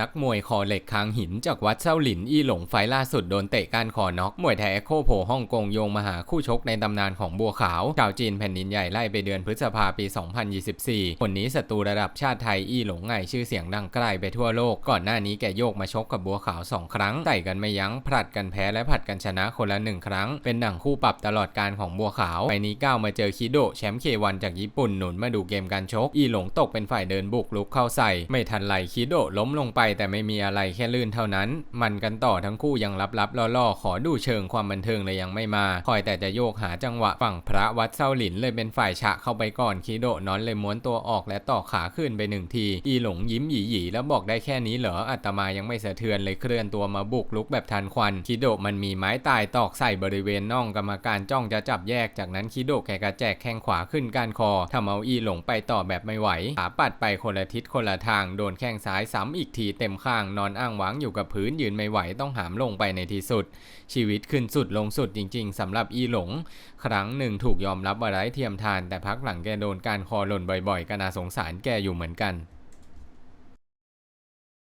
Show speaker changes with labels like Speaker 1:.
Speaker 1: นักมวยคอเหล็กคางหินจากวัดเส้าหลินอี้หลงไฟล่าสุดโดนเตะกานคอน็อกมวยไทยเอ็กโคโผฮ่องกงโยงมาหาคู่ชกในตำนานของบัวขาวชาวจีนแผ่นดินใหญ่ไล่ไปเดือนพฤษภาปี 2024 คนนี้ศัตรูระดับชาติไทยอี้หลงไงชื่อเสียงดังไกลไปทั่วโลก ก่อนหน้านี้แกโยกมาชกกับบัวขาว 2 ครั้งไต่กันไม่ยั้งผลัดกันแพ้และผลัดกันชนะคนละหนึ่งครั้ง เป็นหนังคู่ปรับตลอดการของบัวขาวไปนี้ก้าวมาเจอคิโดแชมป์เควันจากญี่ปุ่นหนุนมาดูเกมการชกอี้หลงตกเป็นฝ่ายเดินบุกลุกเข้าใส่ ไม่ทันไรคิโดล้มลงไปแต่ไม่มีอะไรแค่ลื่นเท่านั้น มันกันต่อทั้งคู่ยังลับๆล่อๆ ขอดูเชิงความบันเทิงเลยยังไม่มา คอยแต่จะโยกหาจังหวะฝั่งพระวัดเสาหลินเลยเป็นฝ่ายฉะเข้าไปก่อนคิโดนอนเลยม้วนตัวออกและต่อขาขึ้นไปหนึ่งที อีหลงยิ้มหยีๆแล้วบอกได้แค่นี้เหรออาตมายังไม่สะเทือนเลยเคลื่อนตัวมาบุกลุกแบบทันควันคิโดมันมีไม้ตายตอกใส่บริเวณน่องกรรมการจ้องจะจับแยกจากนั้นคิโดแกกระแจกแข้งขวาขึ้นกานคอทำเอาอีหลงไปต่อแบบไม่ไหวขาปัดไปคนละทิศคนละทางโดนแข้งซ้ายซ้ำอีกทีเต็มข้างนอนอ้างว้างอยู่กับพื้นยืนไม่ไหวต้องหามลงไปในที่สุด ชีวิตขึ้นสุดลงสุดจริง ๆสำหรับอีหลง ครั้งหนึ่งถูกยอมรับว่าไร้เทียมทานแต่พักหลังแกโดนการคอหล่นบ่อยๆก็น่าสงสารแกอยู่เหมือนกัน